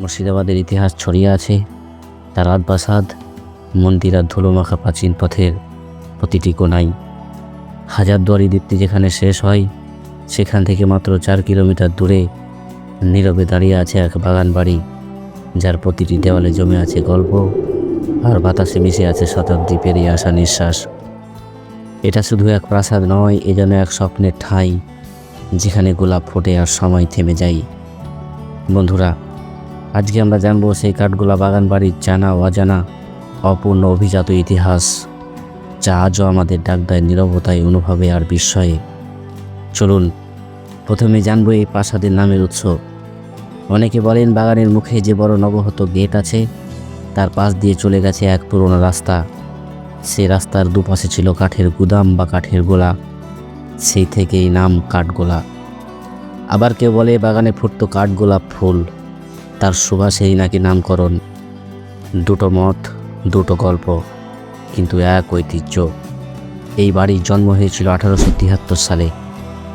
মুর্শিদাবাদের ইতিহাস ছড়িয়ে আছে। তার রাজপ্রাসাদ মন্দির আর ধুলোমাখা প্রাচীন পথের প্রতিটি কোনায়। হাজারদুয়ারি দ্বীপটি যেখানে শেষ হয়, সেখান থেকে মাত্র চার কিলোমিটার দূরে নীরবে দাঁড়িয়ে আছে এক বাগান বাড়ি, যার প্রতিটি দেওয়ালে জমে আছে গল্প আর বাতাসে মিশে আছে শতাব্দী পেরিয়ে আসা নিঃশ্বাস। এটা শুধু এক প্রাসাদ নয়, এ যেন এক স্বপ্নের ঠাঁই, যেখানে গোলাপ ফোটে আর সময় থেমে যায়। বন্ধুরা আজকে আমরা জানব সেই কাঠগোলা বাগান বাড়ির জানা, অজানা, অপূর্ণ অভিজাত ইতিহাস, যা আজও আমাদের ডাক দেয় নীরবতায়, অনুভবে আর বিস্ময়ে। চলুন, প্রথমে জানব এই প্রাসাদের নামের উৎস। অনেকে বলেন বাগানের মুখে যে বড় নবহত গেট আছে, তার পাশ দিয়ে চলে গেছে এক পুরনো রাস্তা। সেই রাস্তার দুপাশে ছিল কাঠের গুদাম বা কাঠের গোলা। সেই থেকেই নাম কাঠগোলা। আবার কেউ বলে বাগানে ফুটতো কাঠগোলাপ ফুল। তার সুবাসেই নাকি নামকরণ। দুটো মত, দুটো গল্প, কিন্তু এক ঐতিহ্য। এই বাড়ির জন্ম হয়েছিল আঠারোশো তিয়াত্তর সালে,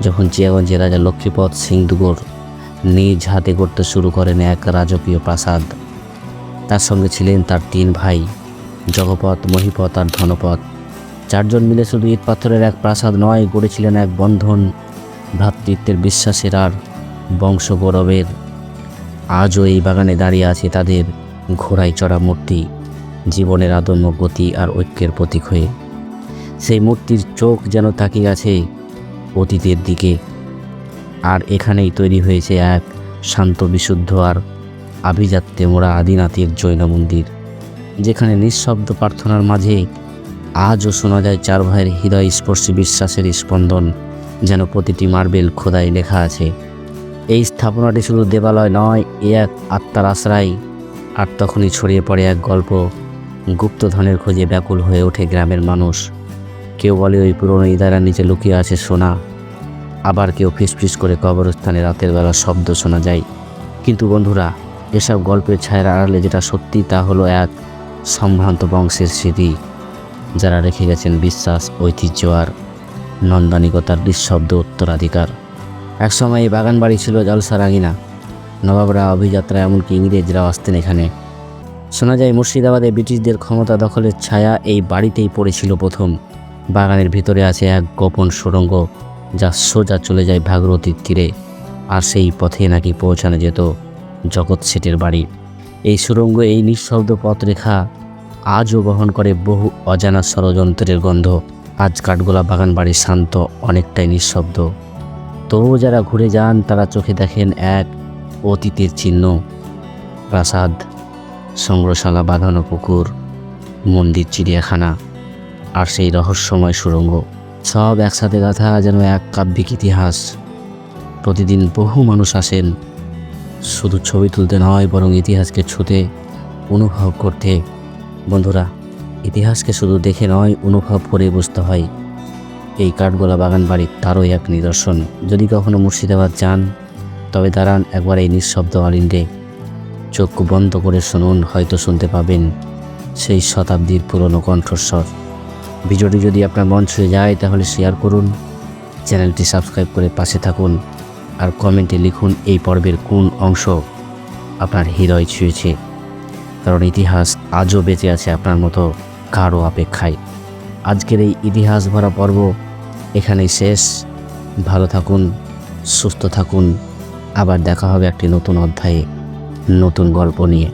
যখন চিয়াগঞ্জের রাজা লক্ষ্মীপদ সিং দুগর নিজ হাতে গড়তে শুরু করেন এক রাজকীয় প্রাসাদ। তার সঙ্গে ছিলেন তার তিন ভাই জগপথ মহিপথ আর ধনপথ চারজন মিলে শুধু ইট পাথরের এক প্রাসাদ নয়, গড়েছিলেন এক বন্ধন। ভ্রাতৃত্বের বিশ্বাসের আর বংশগৌরবের আজও এই বাগানে দাঁড়িয়ে আছে তাদের ঘোড়ায় চড়া মূর্তি, জীবনের আদম্য গতি আর ঐক্যের প্রতীক হয়ে। সেই মূর্তির চোখ যেন তাকিয়ে আছে অতীতের দিকে, আর এখানেই তৈরি হয়েছে এক শান্ত, বিশুদ্ধ আর আভিজাত্যে মোড়া আদিনাথের জৈন মন্দির, যেখানে নিঃশব্দ প্রার্থনার মাঝে আজও শোনা যায় চার ভাইয়ের হৃদয় স্পর্শী বিশ্বাসের স্পন্দন, যেন প্রতিটি মার্বেল খোদাই লেখা আছে। এই স্থাপনাটি শুধু দেবালয় নয়, এ এক আত্মার আশ্রয়। আর তখনই ছড়িয়ে পড়ে এক গল্প। গুপ্তধনের খোঁজে ব্যাকুল হয়ে ওঠে গ্রামের মানুষ। কেউ বলে ওই পুরনো ইদারার নিচে লুকিয়ে আছে সোনা। আবার কেউ ফিসফিস করে কবরস্থানে রাতের বেলা শব্দ শোনা যায়। কিন্তু বন্ধুরা, এসব গল্পের ছায়ের আড়ালে যেটা সত্যি তা হলো এক সম্ভ্রান্ত বংশের স্মৃতি, যারা রেখে গেছেন বিশ্বাস, ঐতিহ্য আর নন্দানিকতার নিঃশব্দ উত্তরাধিকার। একসময় এই বাগান বাড়ি ছিল জলসা রাঙিনা। নবাবরা অভিযাত্রা এমনকি ইংরেজরাও আসতেন এখানে। শোনা যায়, মুর্শিদাবাদে ব্রিটিশদের ক্ষমতা দখলের ছায়া এই বাড়িতেই পড়েছিল প্রথম। বাগানের ভিতরে আছে এক গোপন সুড়ঙ্গ, যা সোজা চলে যায় ভাগরতীর তীরে, আর সেই পথে নাকি পৌঁছানো যেত জগৎ শেঠের বাড়ি। এই সুড়ঙ্গ এই নিঃশব্দ পথরেখা আজও বহন করে বহু অজানা ষড়যন্ত্রের গন্ধ। আজ কাঠগোলা বাগান বাড়ি শান্ত, অনেকটাই নিঃশব্দ। তবুও যারা ঘুরে যান, তারা চোখে দেখেন এক অতীতের চিহ্ন। প্রাসাদ, সংগ্রহশালা, বাঁধানো পুকুর, মন্দির, চিড়িয়াখানা, আর সেই রহস্যময় সুড়ঙ্গ সব একসাথে গাথা যেন এক কাব্যিক ইতিহাস। প্রতিদিন বহু মানুষ আসেন। শুধু ছবি তুলতে নয়, বরং ইতিহাসকে ছুতে, অনুভব করতে। বন্ধুরা, ইতিহাসকে শুধু দেখে নয়, অনুভব করে বুঝতে হয়। এই কাঠগোলা বাগান বাড়ির তারও এক নিদর্শন। যদি কখনো মুর্শিদাবাদ যান, তবে দাঁড়ান একবার এই নিঃশব্দ অলিন্ডে চোখ বন্ধ করে শুনুন, হয়তো শুনতে পাবেন সেই শতাব্দীর পুরনো কণ্ঠস্বর। ভিডিওটি যদি আপনার মন ছুঁয়ে যায়, তাহলে শেয়ার করুন, চ্যানেলটি সাবস্ক্রাইব করে পাশে থাকুন, আর কমেন্টে লিখুন এই পর্বের কোন অংশ আপনার হৃদয় ছুঁয়েছে। কারণ ইতিহাস আজও বেঁচে আছে আপনার মতো কারও অপেক্ষায়। আজকের এই ইতিহাস ভরা পর্ব এখানেই শেষ। ভালো থাকুন, সুস্থ থাকুন। আবার দেখা হবে একটি নতুন অধ্যায়ে নতুন গল্প নিয়ে।